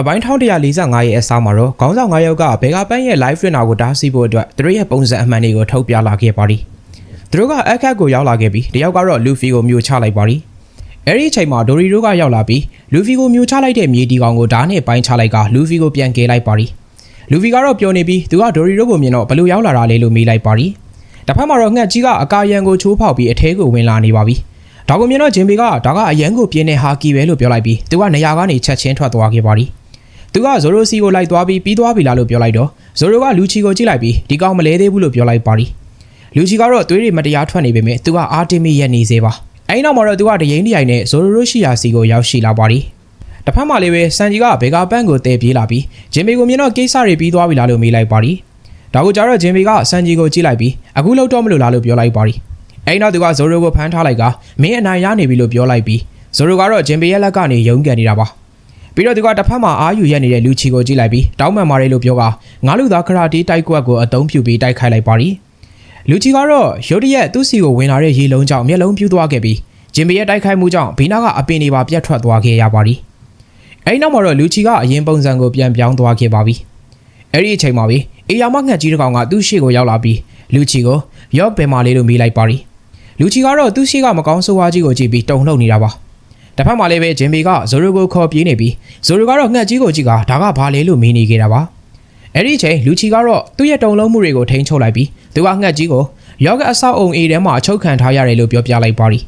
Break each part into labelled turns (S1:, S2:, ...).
S1: အပိုင်း1145ရဲ့အစားမှာတော့ခေါင်းဆောင်9ယောက်ကဘေဂါပန်းရဲ့ live winner ကိုတားဆီးဖို့အတွက်သူတို့ရဲ့ပုံစံအမှန်တွေကိုထုတ်ပြလာခဲ့ပါသည်သူတို့ကအခက်ကိုရောက်လာခဲ့ပြီးတယောက်ကတော့လူဖီကိုမျိုးချလိုက်ပါသည်အဲ့ဒီအချိန်မှာဒိုရီတို့ကရောက်လာပြီးလူဖီကိုမျိုးချလိုက်တဲ့မြေတီကောင်ကိုဓာတ်နဲ့ပိုင်းချလိုက်ကလူဖီကိုပြန်ကယ်လိုက်ပါသည်လူဖီကတော့ပျော်နေပြီးသူကဒိုရီတို့ကိုမြင်တော့ဘလို့ရောက်လာတာလဲလို့မေးလိုက်ပါသည်တစ်ဖက်မှာတော့ငှက်ကြီးကအကာရန်ကိုချိုးဖောက်ပြီးအထဲကိုဝင်လာနေပါပြီဒါကိုမြင်တော့ဂျင်ဘီကဒါကအရန်ကိုပြင်းတဲ့ဟာကီပဲလို့ပြောလိုက်ပြီးသူကနေရာကနေချက်ချင်းထွက်သွားခဲ့ပါသည် သူကဇိုရိုစီကိုလိုက်သွားပြီးပြီးသွားပြီလားလို့ပြောလိုက်တော့ဇိုရိုကလူချီကိုကြည့်လိုက်ပြီးဒီကောင်မလဲသေးဘူးလို့ပြောလိုက်ပါရီလူချီကတော့သွေးတွေမတရားထွက်နေပေမဲ့သူကအာတင်မီရဲ့နေစေပါအဲဒီနောက်မှာတော့သူကဒရင်ဒီရိုင်နဲ့ဇိုရိုရိုရှိယာစီကိုရောက်ရှိလာပါရီတစ်ဖက်မှာလည်းပဲစန်ဂျီကဘေဂါပန့်ကိုတဲပြေးလာပြီးဂျင်မီကိုမြင်တော့ကိစ္စတွေပြီးသွားပြီလားလို့မေးလိုက်ပါရီဒါကိုကြတော့ဂျင်မီကစန်ဂျီကိုကြည့်လိုက်ပြီးအခုလောက်တော့မလို့လားလို့ပြောလိုက်ပါရီအဲဒီနောက်သူကဇိုရိုကိုဖမ်းထားလိုက်ကမင်းအနိုင်ရနေပြီလို့ပြောလိုက်ပြီးဇိုရိုကတော့ဂျင်မီရဲ့လက်ကနေယုံကန်နေတာပါ ပြီးတော့သူကတစ်ဖက်မှာအာယူရက်နေတဲ့လူချီကိုကြည့်လိုက်ပြီးတောင်းပန်မာရဲလို့ပြောကငါလူသားခရာတီတိုက်ကွက်ကိုအသုံးပြုပြီးတိုက်ခိုက်လိုက်ပါရီလူချီကတော့ရုတ်တရက်သူ့စီကိုဝင်လာတဲ့ရေလုံးကြောင့်မျက်လုံးပြူးသွားခဲ့ပြီးဂျင်မီရဲ့တိုက်ခိုက်မှုကြောင့်ဘီနာကအပင်တွေပါပြတ်ထွက်သွားခဲ့ရပါရီအဲဒီနောက်မှာတော့လူချီကအရင်ပုံစံကိုပြန်ပြောင်းသွားခဲ့ပါပြီအဲ့ဒီအချိန်မှာပဲအေယာမငှက်ကြီးတစ်ကောင်ကသူ့ရှေ့ကိုရောက်လာပြီးလူချီကိုရော့ဘယ်မာလေးလို့မေးလိုက်ပါရီလူချီကတော့သူ့ရှေ့ကမကောင်းဆိုးဝါးကြီးကိုကြည့်ပြီးတုန်လှုပ်နေတာပါ တစ်ဖက်မှာလည်းပဲဂျင်ဘီကဇိုရိုကိုခေါ်ပြေးနေပြီးဇိုရိုကတော့ငှက်ကြီးကိုကြည့်ကဒါကဘာလဲလို့မေးနေခဲ့တာပါအဲ့ဒီအချိန်လူချီကတော့သူ့ရဲ့တုံလုံးမှုတွေကိုထိန်းချုပ်လိုက်ပြီးသူကငှက်ကြီးကိုယောဂအဆောက်အုံအေးထဲမှာအချုပ်ခံထားရတယ်လို့ပြောပြလိုက်ပါရီ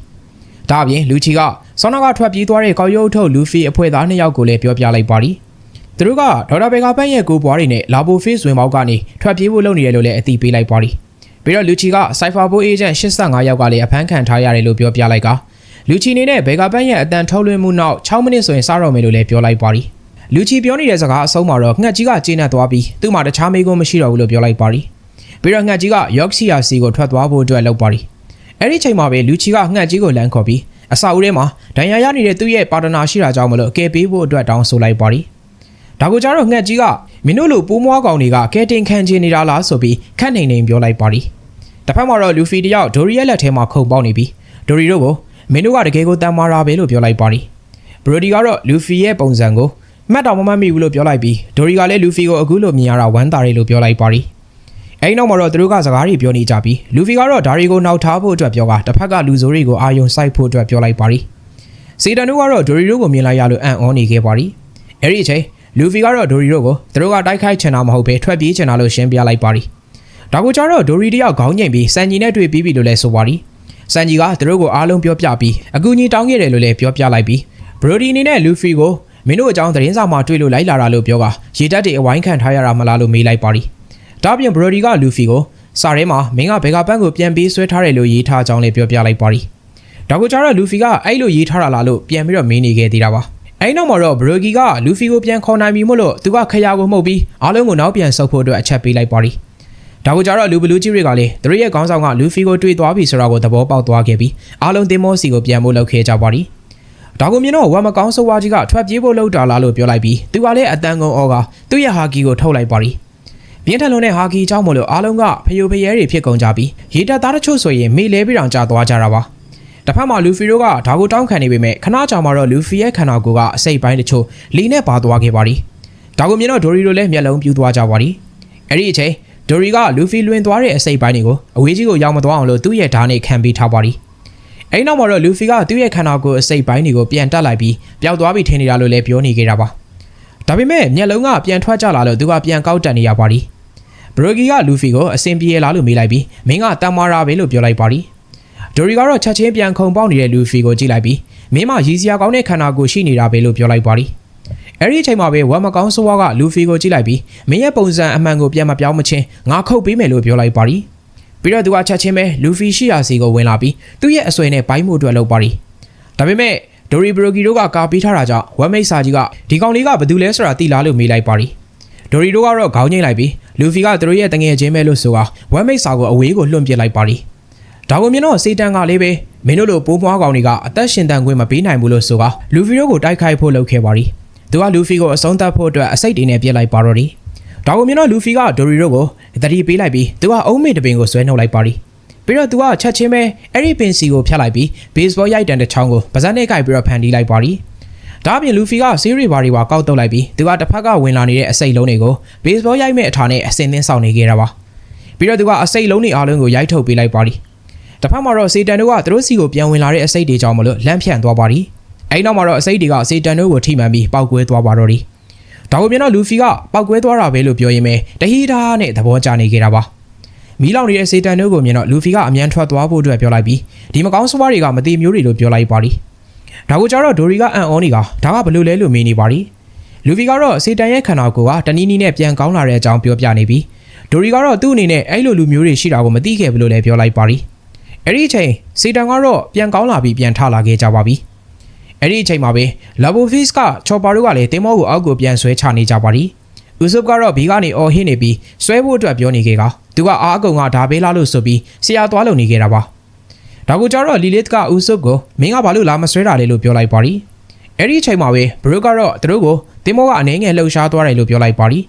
S1: ဒါအပြင်လူချီကဆောင်းနာကထွက်ပြေးသွားတဲ့ကောက်ရုပ်ထုတ်လူဖီအဖွဲ့သားနှစ်ယောက်ကိုလည်းပြောပြလိုက်ပါရီသူတို့ကဒေါက်တာဘေကာပန့်ရဲ့ကိုပွားတွေနဲ့လာဘိုဖေးစ်ဝင်ပေါက်ကနေထွက်ပြေးဖို့လုပ်နေတယ်လို့လည်းအသိပေးလိုက်ပါရီပြီးတော့လူချီကစိုက်ဖာဘိုးအေဂျင့်85ယောက်ကလည်းအဖမ်းခံထားရတယ်လို့ပြောပြလိုက်က လူချီနေနဲ့ဘေဂါပန့်ရဲ့အတန်ထုတ်လွှင့်မှုနောက်6မိနစ်ဆိုရင်စတော့မယ်လို့လည်းပြောလိုက်ပါရီလူချီပြောနေတဲ့စကားအဆုံးမှာတော့ငှက်ကြီးကကျေနပ်သွားပြီးသူ့မှာတခြားမေးခွန်းမရှိတော့ဘူးလို့ပြောလိုက်ပါရီပြီးတော့ငှက်ကြီးကယော့ဆီယာစီကိုထွက်သွားဖို့အတွက်လုပ်ပါရီအဲ့ဒီချိန်မှာပဲလူချီကငှက်ကြီးကိုလမ်းခေါ်ပြီးအစာဦးထဲမှာဒဏ်ရာရနေတဲ့သူ့ရဲ့ပါတနာရှိတာကြောင့်မလို့ကဲပေးဖို့အတွက်တောင်းဆိုလိုက်ပါရီဒါကိုကြတော့ငှက်ကြီးကမင်းတို့လိုပိုးမွားကောင်တွေကကဲတင်ခံချင်နေတာလားဆိုပြီးခက်နေနေပြောလိုက်ပါရီတစ်ဖက်မှာတော့လူဖီတယောက်ဒိုရီရဲ့လက်ထဲမှာခုန်ပေါက်နေပြီးဒိုရီတို့ကို မင်းတို့ကတကယ်ကိုတန်မာရာပဲလို့ပြောလိုက်ပါရီဘရိုဒီကတော့လူဖီရဲ့ပုံစံကိုမှတ်တော်မမှတ်မိဘူးလို့ပြောလိုက်ပြီးဒိုရီကလည်းလူဖီကိုအခုလိုမြင်ရတာဝမ်းသာတယ်လို့ပြောလိုက်ပါရီအဲဒီနောက်မှာတော့သူတို့ကစကားတွေပြောနေကြပြီးလူဖီကတော့ဒါရီကိုနောက်ထားဖို့အတွက်ပြောကတစ်ဖက်ကလူဆိုးတွေကိုအာယုံစိုက်ဖို့အတွက်ပြောလိုက်ပါရီစီတန်တို့ကတော့ဒိုရီတို့ကိုမြင်လိုက်ရလို့အံ့ဩနေခဲ့ပါရီအဲ့ဒီအချိန်လူဖီကတော့ဒိုရီတို့ကိုသူတို့ကတိုက်ခိုက်ချင်တာမဟုတ်ဘဲထွက်ပြေးချင်တာလို့ရှင်းပြလိုက်ပါရီဒါကိုကြတော့ဒိုရီတယောက်ခေါင်းငိမ့်ပြီးစန်ဂျီနဲ့တွေ့ပြီးပြီလို့လည်းဆိုပါရီ စန်ဂျီကသူတို့ကိုအားလုံးပြောပြပြီးအကူအညီတောင်းခဲ့တယ်လို့လည်းပြောပြလိုက်ပြီးဘရိုဒီအနေနဲ့လူဖီကိုမင်းတို့အကြောင်းသတင်းစာမှာတွေ့လို့လိုက်လာတာလို့ပြောကရေတက်တွေအဝိုင်းခံထားရတာမလားလို့မေးလိုက်ပါရီဒါပြင်ဘရိုဒီကလူဖီကိုစာထဲမှာမင်းကဘယ်ကပန်းကိုပြန်ပေးဆွဲထားတယ်လို့ရေးထားကြောင်းလည်းပြောပြလိုက်ပါရီဒါကိုကြတော့လူဖီကအဲ့လိုရေးထားတာလားလို့ပြန်ပြီးတော့မေးနေခဲ့သေးတာပါအဲ့နောက်မှာတော့ဘရိုဂီကလူဖီကိုပြန်ခေါ်နိုင်ပြီမို့လို့သူကခရာကိုမှုတ်ပြီးအားလုံးကိုနောက်ပြန်ဆုပ်ဖို့အတွက်အချက်ပေးလိုက်ပါရီ ဒါကိုကြတော့လူဘလူးကြီးတွေကလည်းသူတို့ရဲ့ခေါင်းဆောင်ကလူဖီကိုတွေ့သွားပြီဆိုတာကိုသဘောပေါက်သွားခဲ့ပြီးအားလုံးတင်မောစီကိုပြန်ဖို့လုပ်ခဲ့ကြပါရီဒါကိုမြင်တော့ဝမ်မကောင်းဆိုဝါကြီးကထွက်ပြေးဖို့လုပ်တာလားလို့ပြောလိုက်ပြီးသူကလည်းအတန်ကုန်အော်ကသူ့ရဲ့ဟာကီကိုထုတ်လိုက်ပါရီပြင်းထန်လွန်တဲ့ဟာကီအကြောင်းမလို့အားလုံးကဖယိုဖယဲတွေဖြစ်ကုန်ကြပြီးရေတက်သားတချို့ဆိုရင်မေလဲပြီးတောင်ကြာသွားကြတာပါတစ်ဖက်မှာလူဖီတို့ကဒါကိုတောင်းခံနေပေမဲ့ခဏကြာမှတော့လူဖီရဲ့ခန္ဓာကိုယ်ကအစိတ်ပိုင်းတချို့လီနဲ့ပါသွားခဲ့ပါရီဒါကိုမြင်တော့ဒိုရီတို့လည်းမျက်လုံးပြူးသွားကြပါရီအဲ့ဒီအချိန် ဒိုရီကလူဖီလွင်သွားတဲ့အစိတ်ပိုင်းတွေကိုအဝေးကြီးကိုရောက်မသွားအောင်လို့သူ့ရဲ့ဓာတ်နဲ့ခံပေးထားပါရီအဲ့နောက်မှာတော့လူဖီကသူ့ရဲ့ခန္ဓာကိုယ်အစိတ်ပိုင်းတွေကိုပြန်တက်လိုက်ပြီးပျောက်သွားပြီထင်နေတာလို့လည်းပြောနေကြတာပါဒါပေမဲ့မျက်လုံးကပြန်ထွက်ကြလာလို့သူကပြန်ကောက်တက်နေရပါရီဘရိုဂီကလူဖီကိုအစင်ပြေလားလို့မေးလိုက်ပြီးမင်းကတမ်မာရာပဲလို့ပြောလိုက်ပါရီဒိုရီကတော့ချက်ချင်းပြန်ခုန်ပေါက်နေတဲ့လူဖီကိုကြည့်လိုက်ပြီးမင်းမရည်စရာကောင်းတဲ့ခန္ဓာကိုယ်ရှိနေတာပဲလို့ပြောလိုက်ပါရီ အဲ့ဒီအချိန်မှာပဲဝမ်မကောင်းဆိုဝါကလူဖီကိုကြည့်လိုက်ပြီးမင်းရဲ့ပုံစံအမှန်ကိုပြန်မပြောင်းမချင်းငါခုတ်ပေးမယ်လို့ပြောလိုက်ပါရီပြီးတော့သူကချက်ချင်းပဲလူဖီရှိရာစီကိုဝင်လာပြီးသူ့ရဲ့အဆွေနဲ့ဘိုင်းမှုအတွက်လုပ်ပါရီဒါပေမဲ့ဒိုရီဘရိုဂီတို့ကကာပေးထားတာကြောင့်ဝမ်မိတ်စာကြီးကဒီကောင်လေးကဘယ်သူလဲဆိုတာသိလားလို့မေးလိုက်ပါရီဒိုရီတို့ကတော့ခေါင်းငိမ့်လိုက်ပြီးလူဖီကသူတို့ရဲ့တငယ်ချင်းပဲလို့ဆိုတာဝမ်မိတ်စာကိုအဝေးကိုလွှင့်ပစ်လိုက်ပါရီဒါကိုမြင်တော့စေတန်ကလေးပဲမင်းတို့လိုပိုးမွားကောင်တွေကအသက်ရှင်တန်ခွင့်မပေးနိုင်ဘူးလို့ဆိုတာလူဖီတို့ကိုတိုက်ခိုက်ဖို့လုပ်ခဲ့ပါရီ သူကလူဖီကိုအဆုံးသတ်ဖို့အတွက်အစိတ်တွေနဲ့ပြစ်လိုက်ပါတော့တယ်။ဒါကိုမြင်တော့လူဖီကဒိုရီတို့ကိုတတိပေးလိုက်ပြီးသူကအုံးမေတပင်ကိုဆွဲနှုတ်လိုက်ပါရီ။ပြီးတော့သူကချက်ချင်းပဲအဲ့ဒီပင်စီကိုဖြတ်လိုက်ပြီးဘေ့စ်ဘောရိုက်တန်တစ်ချောင်းကိုပါဇက်နဲ့ကိုက်ပြီးတော့ဖန်တီးလိုက်ပါရီ။ဒါအပြင်လူဖီကဆေးရီဘာတွေပါကောက်တုတ်လိုက်ပြီးသူကတစ်ဖက်ကဝင်လာနေတဲ့အစိတ်လုံးတွေကိုဘေးစ်ဘောရိုက်မဲ့အထာနဲ့အစင်သင်းဆောင်နေခဲ့တာပါပြီးတော့သူကအစိတ်လုံးတွေအားလုံးကိုရိုက်ထုတ်ပေးလိုက်ပါသည်တစ်ဖက်မှာတော့စေတန်တို့ကသူတို့စီကိုပြန်ဝင်လာတဲ့အစိတ်တွေကြောင့်မလို့လမ်းဖြန့်သွားပါသည် အဲဒီနောက်မှာတော့အစိတ်တွေကစေတန်တို့ကိုထိမှန်ပြီးပောက်ကွဲသွားပါတော့သည်ဒါကိုပြန်တော့လူဖီကပောက်ကွဲသွားတာပဲလို့ပြောရင်းပဲတဟီတာနဲ့သဘောကျနေခဲ့တာပါမီးလောင်နေတဲ့စေတန်တို့ကိုမြင်တော့လူဖီကအမြန်ထွက်သွားဖို့အတွက်ပြောလိုက်ပြီးဒီမကောင်းစွားတွေကမတိမျိုးတွေလို့ပြောလိုက်ပါသည်ဒါကိုကြတော့ဒိုရီကအန်အောနီကဒါကဘလို့လဲလို့မေးနေပါရီလူဗီကတော့စေတန်ရဲ့ခန္ဓာကိုယ်ကတနည်းနည်းနဲ့ပြန်ကောင်းလာတဲ့အကြောင်းပြောပြနေပြီးဒိုရီကတော့သူ့အနေနဲ့အဲ့လိုလူမျိုးတွေရှိတာကိုမသိခဲ့ဘူးလို့လည်းပြောလိုက်ပါရီအဲ့ဒီအချိန်စေတန်ကတော့ပြန်ကောင်းလာပြီးပြန်ထလာခဲ့ကြပါပြီ အဲ့ဒီအချိန်မှာပဲလာဘိုဖစ်ကချော်ပါတို့ကလည်းတင်မောကိုအောက်ကိုပြန်ဆွဲချနေကြပါရီဥဆုပ်ကတော့ဘီကနေအော်ဟင်းနေပြီးဆွဲဖို့အတွက်ပြောနေခဲ့ကသူကအားအကုံကဒါဘေးလားလို့ဆိုပြီးဆရာသွားလုံနေခဲ့တာပါဒါကိုကြတော့လီလစ်ကဦးဆုပ်ကိုမင်းကဘာလို့လာမဆွဲတာလဲလို့ပြောလိုက်ပါရီအဲ့ဒီအချိန်မှာပဲဘရုကတော့သူတို့ကိုတင်မောကအနေငယ်လှုပ်ရှားသွားတယ်လို့ပြောလိုက်ပါရီ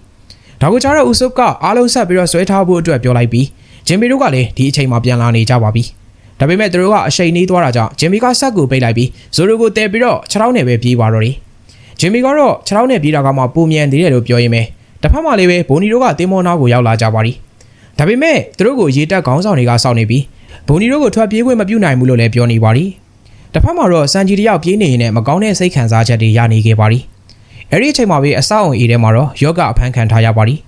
S1: ဒါကိုကြတော့ဦးဆုပ်ကအားလုံးဆက်ပြီးတော့ဆွဲထားဖို့အတွက်ပြောလိုက်ပြီးဂျင်မီတို့ကလည်းဒီအချိန်မှာပြန်လာနေကြပါပြီ ဒါပေမဲ့သူတို့ကအရှိန်နှီးသွားတာကြောင့်ဂျင်မီကဆက်ကိုပိတ်လိုက်ပြီးဇိုရိုကိုတဲပြီးတော့ခြေထောက်နဲ့ပဲပြေးပါတော့တယ်ဂျင်မီကတော့ခြေထောက်နဲ့ပြေးတာကမှပုံမြန်သေးတယ်လို့ပြောရင်းပဲတစ်ဖက်မှာလည်းပဲဘိုနီတို့ကတင်မောနာကိုရောက်လာကြပါရီဒါပေမဲ့သူတို့ကိုရေတက်ခေါင်းဆောင်တွေကစောင့်နေပြီးဘုံဒီတို့ကိုထွက်ပြေးခွင့်မပြုနိုင်ဘူးလို့လည်းပြောနေပါသည်။တစ်ဖက်မှာတော့စန်ဂျီတယောက်ပြေးနေရင်လည်းမကောင်းတဲ့စိတ်ခံစားချက်တွေရနေခဲ့ပါသည်။အဲဒီအချိန်မှာပဲအဆောက်အုံအေးထဲမှာတော့ယောဂအဖမ်းခံထားရပါသည်။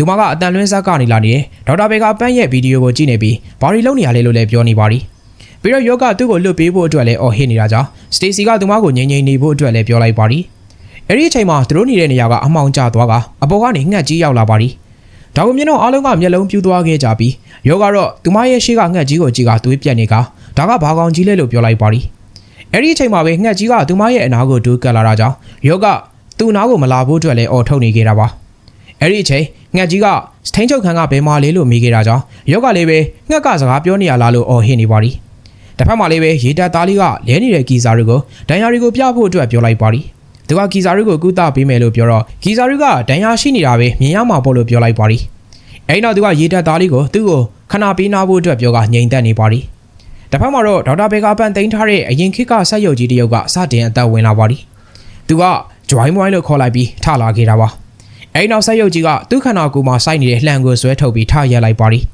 S1: သူမကအတန်လွင်းဆက်ကနေလာနေတဲ့ဒေါက်တာဘေကပန်းရဲ့ဗီဒီယိုကိုကြည့်နေပြီးဘာရီလုံးနေရလဲလို့လည်းပြောနေပါသည်။ပြီးတော့ယောဂသူ့ကိုလွတ်ပေးဖို့အတွက်လည်းအော်ဟစ်နေတာကြောင့်စတေစီကသူမကိုငြိမ်ငြိမ်နေဖို့အတွက်လည်းပြောလိုက်ပါသည်။အဲဒီအချိန်မှာသူတို့နေတဲ့နေရာကအမှောင်ကျသွားကအပေါ်ကနေငှက်ကြီးရောက်လာပါသည်။ဒါကိုမြင်တော့အားလုံးကမျက်လုံးပြူးသွားခဲ့ကြပြီးယောကတော့သူမရဲ့ရှေ့ကငှက်ကြီးကိုကြည့်ကသွေးပြက်နေကဒါကဘာကောင်ကြီးလဲလို့ပြောလိုက်ပါသည်အဲ့ဒီအချိန်မှာပဲငှက်ကြီးကသူမရဲ့အနာကိုဒူးကပ်လာတာကြောင့်ယောကသူ့အနာကိုမလာဖို့အတွက်လည်းအော်ထုတ်နေခဲ့တာပါအဲ့ဒီအချိန် ငှက်ကြီးကစထိန်ချုပ်ခန်းကဘယ်မှာလဲလို့မေးခဲ့တာကြောင့်ယောကလည်းပဲငှက်ကစကားပြောနေရလားလို့အော်ဟစ်နေပါသည်တစ်ဖက်မှာလည်းပဲရေတပ်သားလေးကလဲနေတဲ့ကီဇာတွေကိုဒဏ်ရာတွေကိုပြဖို့အတွက်ပြောလိုက်ပါသည်သူကကီဇာရုကိုကုသပေးမယ်လို့ပြောတော့ကီဇာရုကဒဏ်ရာရှိနေတာပဲမြင်ရမှာပေါ့လို့ပြောလိုက်ပါသည်အဲဒီနောက်သူကရေတက်သားလေးကိုသူ့ကိုခဏပေးနာဖို့အတွက်ပြောကငြိမ်သက်နေပါသည်တစ်ဖက်မှာတော့ဒေါက်တာဘေကာပန်သိမ်းထားတဲ့အရင်ခေတ်ကဆက်ရုပ်ကြီးတစ်ယောက်ကစတင်အသက်ဝင်လာပါသည်သူကဂျွိုင်းမွိုင်းလို့ခေါ်လိုက်ပြီးထလာခဲ့တာပါ အဲဒီနောက်ဆက်ရုပ်ကြီးကသူ့ခန္ဓာကိုယ်မှာစိုက်နေတဲ့လှံကိုဆွဲထုတ်ပြီးထရက်လိုက်ပါသည်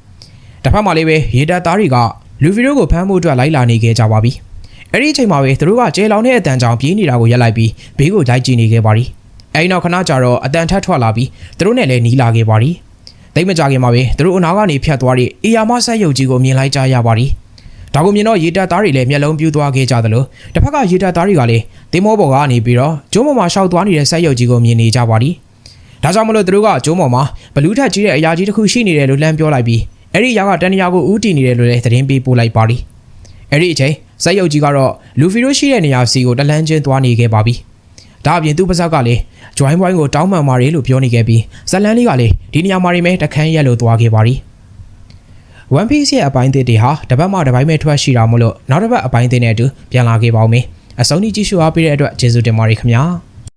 S1: တစ်ဖက်မှာလည်းပဲရေတက်သားတွေကလူဗီတို့ကိုဖမ်းဖို့အတွက်လိုက်လာနေခဲ့ကြပါပြီအဲ့ဒီအချိန်မှာပဲသူတို့ကကျဲလောင်တဲ့အတန်ကြောင်ပြေးနေတာကိုရက်လိုက်ပြီးဘေးကိုလိုက်ကြည့်နေခဲ့ပါသည်အဲဒီနောက်ခဏကြာတော့အတန်ထက်ထွက်လာပြီးသူတို့နဲ့လည်းနီးလာခဲ့ပါသည်တိတ်မကြခင်မှာပဲသူတို့အနာကနေဖြတ်သွားတဲ့အေယာမဆက်ရုပ်ကြီးကိုမြင်လိုက်ကြရပါသည်ဒါကိုမြင်တော့ရေတပ်သားတွေလည်းမျက်လုံးပြူးသွားခဲ့ကြသလိုတစ်ဖက်ကရေတပ်သားတွေကလည်းတင်းမောပေါ်ကနေပြီးတော့ကျုံးပေါ်မှာရှောက်သွားနေတဲ့ဆက်ရုပ်ကြီးကိုမြင်နေကြပါသည် ဒါကြောင့်မလို့သူတို့ကကျုံးပေါ်မှာဘလူးထက်ကြီးတဲ့အရာကြီးတစ်ခုရှိနေတယ်လို့လှမ်းပြောလိုက်ပြီးအဲ့ဒီအရာကတန်တရာကိုဥတီနေတယ်လို့လည်းသတင်းပေးပို့လိုက်ပါသည်အဲ့ဒီအချိန်ဆက်ရုပ်ကြီးကတော့လူဖီတို့ရှိတဲ့နေရာစီကိုတလန်းချင်းသွားနေခဲ့ပါပြီဒါအပြင်သူ့ပါဇက်ကလည်း join point ကိုတောင်းပန်ပါတယ်လို့ပြောနေခဲ့ပြီးဇလန်းလေးကလည်းဒီနေရာမှာနေမဲ့တခန်းရက်လို့သွားခဲ့ပါသည် One Piece ရဲ့အပိုင်းသစ်တွေဟာတပတ်မှတစ်ပိုင်းပဲထွက်ရှိတာမို့လို့နောက်တစ်ပတ်အပိုင်းသစ်နဲ့အတူပြန်လာခဲ့ပါဦးမယ်အဆုံးထိကြည့်ရှုအားပေးတဲ့အတွက်ကျေးဇူးတင်ပါတယ်ခင်ဗျာ